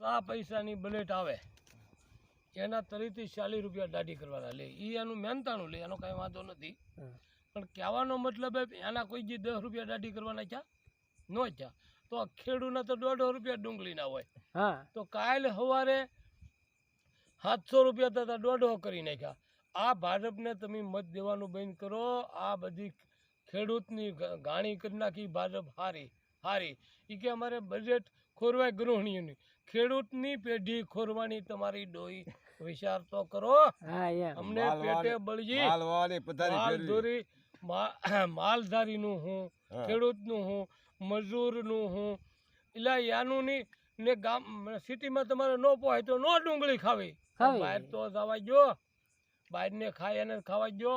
સા પૈસાની બુલેટ આવે. એના તરીથી ચાલીસ રૂપિયા દાઢી કરવાના. લે એ એનું મહેનતાણું. લે એનો કાંઈ વાંધો નથી. પણ કહેવાનો મતલબ એના કોઈ જે દસ રૂપિયા દાઢી કરવાના ચા ન ચા તો આ ખેડૂના તો દોઢસો રૂપિયા ડુંગળીના હોય. હા. તો કાલ સવારે સાતસો રૂપિયા થતા દોઢસો કરી નાખ્યા. આ ભાજપને તમે મત દેવાનું બંધ કરો. આ બધી ખેડૂતની ગાણી કરી નાખી ભાજપ હારી હારી. એ કે અમારે બજેટ ખોરવાય ગૃહિણીઓની. ખેડૂતની પેઢી ખોરવાની તમારી ડોઈ વિચાર તો કરો. અમને પેટે બળજી. પથારી માલધારીનું હું ખેડૂતનું હું મજૂરનું હું. એટલે યાનું ની ને ગામ સિટીમાં તમારે ન પોહાય તો નો ડુંગળી ખાવી. બહાર તો જવા જો બહાર ને ખાય એને ખાવા જો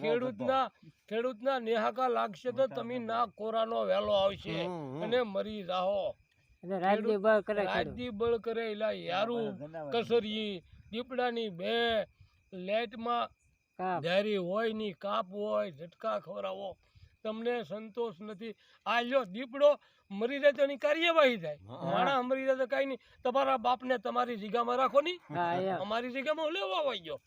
ખેડૂતના ખેડૂતના નેહાકા લાગશે તો તમે ના કોરાનો વહેલો આવશે. અને મરી જાહો એટલે રાજદી બળ કરે રાજદી બળ કરે એલા યારું કસરી દીપડાની બે લેટમાં ધારી હોયની કાપ હોય ઝટકા ખવડાવો. તમને સંતોષ નથી. આ લ્યો દીપડો મરી જાય તો એની કાર્યવાહી થાય. માણા મરી જાય તો કાંઈ નહીં. તમારા બાપને તમારી જગ્યામાં રાખો ની અમારી જગ્યામાં લેવા આવી ગયો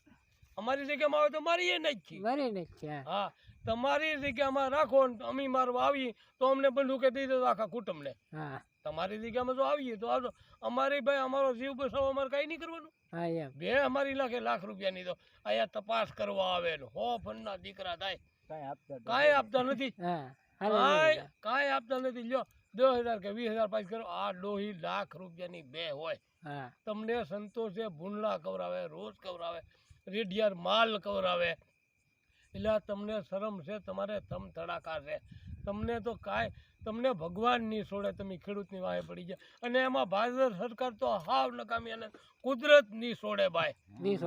અમારી જગ્યામાં આવે તો મારી એ નાખી મરી ને હા. તમારી જગ્યામાં રાખો ને અમે મારવા આવી તો અમને બંદૂકે દઈ દીધો આખા કુટુંબને. તમારી જગ્યામાં જો આવીએ તો આવજો અમારી ભાઈ અમારો જીવ બસાવવા અમારે કાંઈ નહીં કરવાનું. હા બે અમારી લાખે લાખ રૂપિયાની તો અહીંયા તપાસ કરવા આવે ને હો ફંડના દીકરા થાય. કાંઈ આપતા નથી. હા કાંઈ આપતા નથી. લ્યો દસ હજાર કે વીસ હજાર પાસ કરો. આ દોહી લાખ રૂપિયાની બે હોય. હા. તમને સંતોષે ભૂંડલા કવરાવે રોજ કવરાવે રેડિયાર માલ કવરાવે. એટલે આ તમને શરમ છે તમારે તમ તડાકા છે. તમને તો કાંઈ તમને ભગવાન નહીં છોડે તમે ખેડૂતની વાહે પડી જાય અને એમાં ભાજપ સરકાર તો હાવ નકામી અને કુદરત નહીં છોડે ભાઈ. નહીં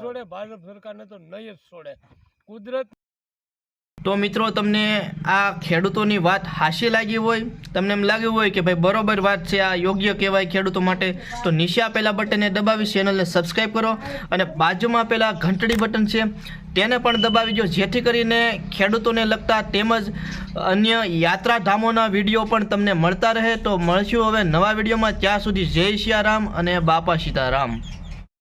છોડે ભાજપ સરકારને તો નહીં જ છોડે. કુદરત તો મિત્રો તમને આ ખેડૂતોની વાત હાશી લાગી હોય તમને એમ લાગ્યું હોય કે ભાઈ બરોબર વાત છે આ યોગ્ય કહેવાય ખેડૂતો માટે તો નીચે આપેલા બટનને દબાવી ચેનલને સબસ્ક્રાઈબ કરો. અને બાજુમાં આપેલા ઘંટડી બટન છે તેને પણ દબાવી દો જેથી કરીને ખેડૂતોને લગતા તેમજ અન્ય યાત્રાધામોના વીડિયો પણ તમને મળતા રહે. તો મળશું હવે નવા વિડીયોમાં. ત્યાં સુધી જય સિયારામ અને બાપા સીતારામ.